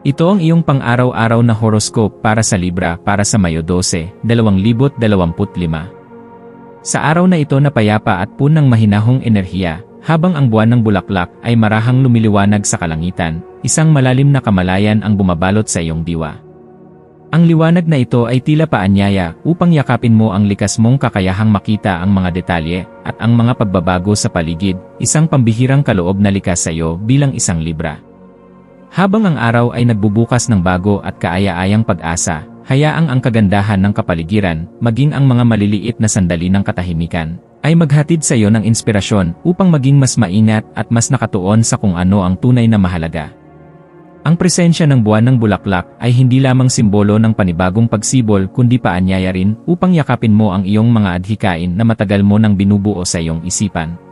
Ito ang iyong pang-araw-araw na horoscope para sa Libra para sa Mayo 12, 2025. Sa araw na ito napayapa at punang mahinahong enerhiya, habang ang buwan ng bulaklak ay marahang lumiliwanag sa kalangitan, isang malalim na kamalayan ang bumabalot sa iyong diwa. Ang liwanag na ito ay tila paanyaya upang yakapin mo ang likas mong kakayahang makita ang mga detalye at ang mga pagbabago sa paligid, isang pambihirang kaloob na likas sa iyo bilang isang Libra. Habang ang araw ay nagbubukas ng bago at kaaya-ayang pag-asa, hayaang ang kagandahan ng kapaligiran, maging ang mga maliliit na sandali ng katahimikan, ay maghatid sa iyo ng inspirasyon upang maging mas maingat at mas nakatuon sa kung ano ang tunay na mahalaga. Ang presensya ng buwan ng bulaklak ay hindi lamang simbolo ng panibagong pagsibol kundi paanyaya rin upang yakapin mo ang iyong mga adhikain na matagal mo nang binubuo sa iyong isipan.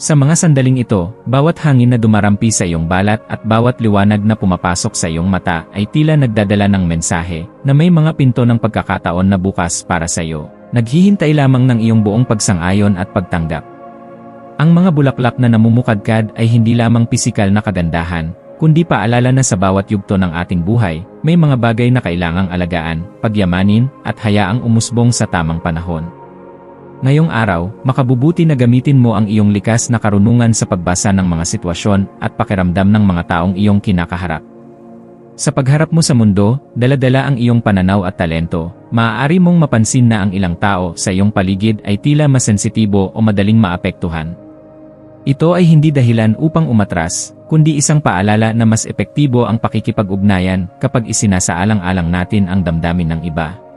Sa mga sandaling ito, bawat hangin na dumarampi sa iyong balat at bawat liwanag na pumapasok sa iyong mata ay tila nagdadala ng mensahe na may mga pinto ng pagkakataon na bukas para sa iyo. Naghihintay lamang ng iyong buong pagsang-ayon at pagtanggap. Ang mga bulaklak na namumukadkad ay hindi lamang pisikal na kagandahan, kundi paalala na sa bawat yugto ng ating buhay, may mga bagay na kailangang alagaan, pagyamanin, at hayaang umusbong sa tamang panahon. Ngayong araw, makabubuti na gamitin mo ang iyong likas na karunungan sa pagbasa ng mga sitwasyon at pakiramdam ng mga taong iyong kinakaharap. Sa pagharap mo sa mundo, daladala ang iyong pananaw at talento, maaari mong mapansin na ang ilang tao sa iyong paligid ay tila masensitibo o madaling maapektuhan. Ito ay hindi dahilan upang umatras, kundi isang paalala na mas epektibo ang pakikipag-ugnayan kapag isinasaalang-alang natin ang damdamin ng iba.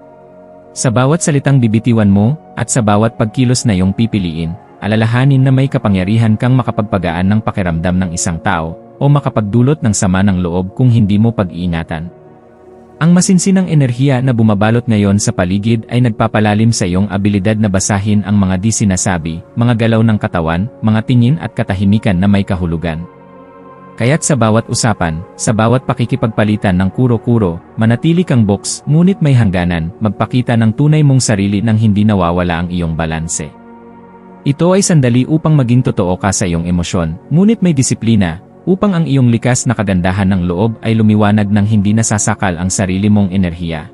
Sa bawat salitang bibitiwan mo, at sa bawat pagkilos na iyong pipiliin, alalahanin na may kapangyarihan kang makapagpagaan ng pakiramdam ng isang tao, o makapagdulot ng sama ng loob kung hindi mo pag-iingatan. Ang masinsinang enerhiya na bumabalot ngayon sa paligid ay nagpapalalim sa iyong abilidad na basahin ang mga di sinasabi, mga galaw ng katawan, mga tingin at katahimikan na may kahulugan. Kaya't sa bawat usapan, sa bawat pakikipagpalitan ng kuro-kuro, manatili kang box, ngunit may hangganan, magpakita ng tunay mong sarili nang hindi nawawala ang iyong balanse. Ito ay sandali upang maging totoo ka sa iyong emosyon, ngunit may disiplina, upang ang iyong likas na kagandahan ng loob ay lumiwanag ng hindi nasasakal ang sarili mong enerhiya.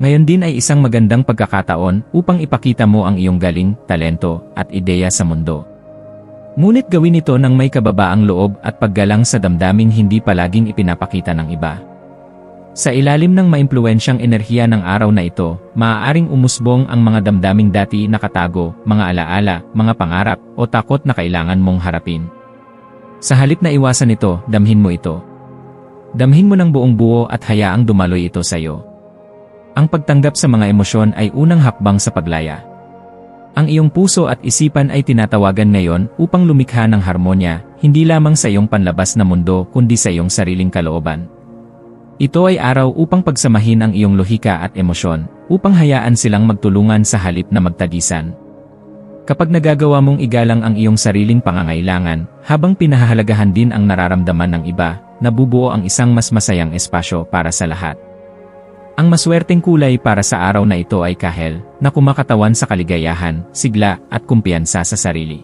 Ngayon din ay isang magandang pagkakataon upang ipakita mo ang iyong galing, talento, at ideya sa mundo. Ngunit gawin ito ng may kababaang loob at paggalang sa damdaming hindi palaging ipinapakita ng iba. Sa ilalim ng maimpluwensyang enerhiya ng araw na ito, maaaring umusbong ang mga damdaming dati nakatago, mga alaala, mga pangarap, o takot na kailangan mong harapin. Sa halip na iwasan ito, damhin mo ito. Damhin mo ng buong buo at hayaang dumaloy ito sa iyo. Ang pagtanggap sa mga emosyon ay unang hakbang sa paglaya. Ang iyong puso at isipan ay tinatawagan ngayon upang lumikha ng harmonya, hindi lamang sa iyong panlabas na mundo kundi sa iyong sariling kalooban. Ito ay araw upang pagsamahin ang iyong lohika at emosyon, upang hayaan silang magtulungan sa halip na magtagisan. Kapag nagagawa mong igalang ang iyong sariling pangangailangan, habang pinahahalagahan din ang nararamdaman ng iba, nabubuo ang isang mas masayang espasyo para sa lahat. Ang maswerteng kulay para sa araw na ito ay kahel, na kumakatawan sa kaligayahan, sigla, at kumpiyansa sa sarili.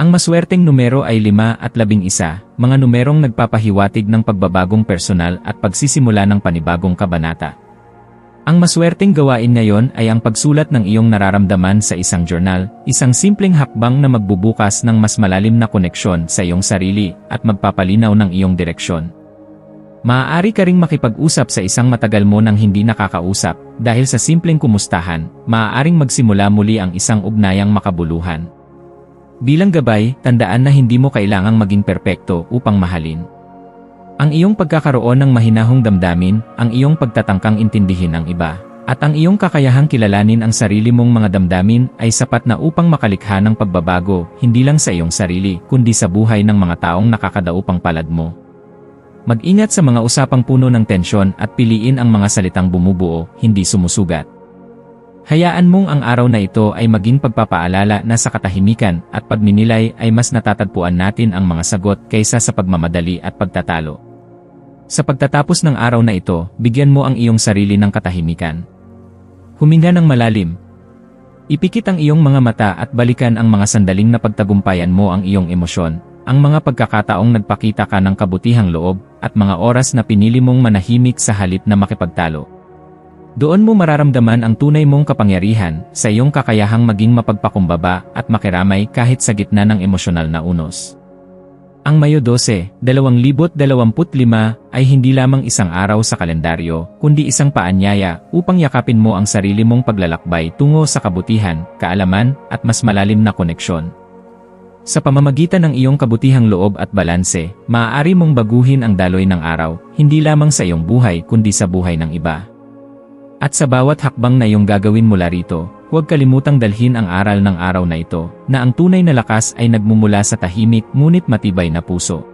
Ang maswerteng numero ay 5 at 11, mga numerong nagpapahiwatig ng pagbabagong personal at pagsisimula ng panibagong kabanata. Ang maswerteng gawain ngayon ay ang pagsulat ng iyong nararamdaman sa isang journal, isang simpleng hakbang na magbubukas ng mas malalim na koneksyon sa iyong sarili at magpapalinaw ng iyong direksyon. Maaari ka ring makipag-usap sa isang matagal mo nang hindi nakakausap, dahil sa simpleng kumustahan, maaaring magsimula muli ang isang ugnayang makabuluhan. Bilang gabay, tandaan na hindi mo kailangang maging perpekto upang mahalin. Ang iyong pagkakaroon ng mahinahong damdamin, ang iyong pagtatangkang intindihin ang iba, at ang iyong kakayahang kilalanin ang sarili mong mga damdamin ay sapat na upang makalikha ng pagbabago, hindi lang sa iyong sarili, kundi sa buhay ng mga taong nakakadaupang palad mo. Mag-ingat sa mga usapang puno ng tensyon at piliin ang mga salitang bumubuo, hindi sumusugat. Hayaan mong ang araw na ito ay maging pagpapaalala na sa katahimikan at pagninilay ay mas natatagpuan natin ang mga sagot kaysa sa pagmamadali at pagtatalo. Sa pagtatapos ng araw na ito, bigyan mo ang iyong sarili ng katahimikan. Huminga ng malalim. Ipikit ang iyong mga mata at balikan ang mga sandaling na pagtagumpayan mo ang iyong emosyon, ang mga pagkakataong nagpakita ka ng kabutihang loob, at mga oras na pinili mong manahimik sa halip na makipagtalo. Doon mo mararamdaman ang tunay mong kapangyarihan sa iyong kakayahang maging mapagpakumbaba at makiramay kahit sa gitna ng emosyonal na unos. Ang Mayo 12, 2025 ay hindi lamang isang araw sa kalendaryo, kundi isang paanyaya upang yakapin mo ang sarili mong paglalakbay tungo sa kabutihan, kaalaman, at mas malalim na koneksyon. Sa pamamagitan ng iyong kabutihang loob at balanse, maaari mong baguhin ang daloy ng araw, hindi lamang sa iyong buhay kundi sa buhay ng iba. At sa bawat hakbang na iyong gagawin mula rito, huwag kalimutang dalhin ang aral ng araw na ito, na ang tunay na lakas ay nagmumula sa tahimik ngunit matibay na puso.